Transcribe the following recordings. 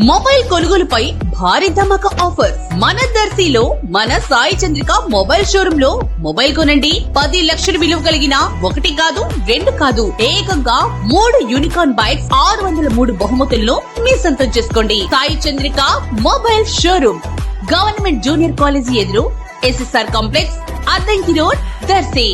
Mobile కొనుగోలుపై భారీ ధమాకా offer. మన దర్శిలో మన సాయి చంద్రిక మొబైల్ షోరూమ్లో మొబైల్ కొనండి. పది లక్షల విలువ కలిగిన ఒకటి కాదు రెండు కాదు ఏకంగా మూడు యూనికార్న్ బైక్స్ ఆరు వందల మూడు బహుమతులను మీ సొంతం చేసుకోండి. Sai Chandrika mobile showroom government junior college ఎదురు SSR complex Addanki road Darshi.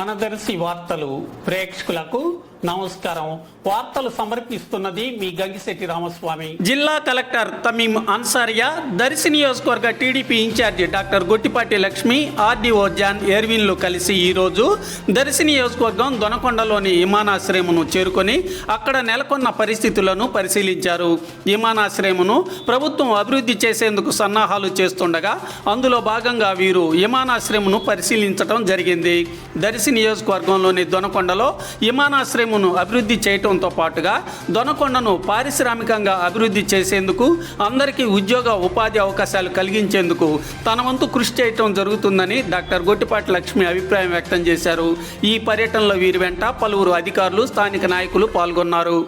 మన దర్శి వార్తలు ప్రేక్షకులకు నమస్కారం. వార్తలు సమర్పిస్తున్నది మీ గంగిశెట్టి రామస్వామి. జిల్లా కలెక్టర్ తమీం అన్సారియా దర్శి నియోజకవర్గ TDP in charge doctor Gottipati Lakshmi RDO John ఎర్విన్లు కలిసి ఈరోజు దర్శి నియోజకవర్గం దొనకొండలోని విమానాశ్రయమును చేరుకొని అక్కడ నెలకొన్న పరిస్థితులను పరిశీలించారు. విమానాశ్రయమును ప్రభుత్వం అభివృద్ధి చేసేందుకు సన్నాహాలు చేస్తుండగా అందులో భాగంగా వీరు విమానాశ్రయమును పరిశీలించడం జరిగింది. దర్శి నియోజకవర్గంలోని దొనకొండలో విమానాశ్రయం విమానాశ్రయమును అభివృద్ధి చేయటంతో పాటుగా దొనకొండను పారిశ్రామికంగా అభివృద్ధి చేసేందుకు అందరికీ ఉద్యోగ ఉపాధి అవకాశాలు కలిగించేందుకు తన వంతు కృషి చేయటం జరుగుతుందని డాక్టర్ గొట్టిపాటి లక్ష్మి అభిప్రాయం వ్యక్తం చేశారు. ఈ పర్యటనలో వీరి వెంట పలువురు అధికారులు స్థానిక నాయకులు పాల్గొన్నారు.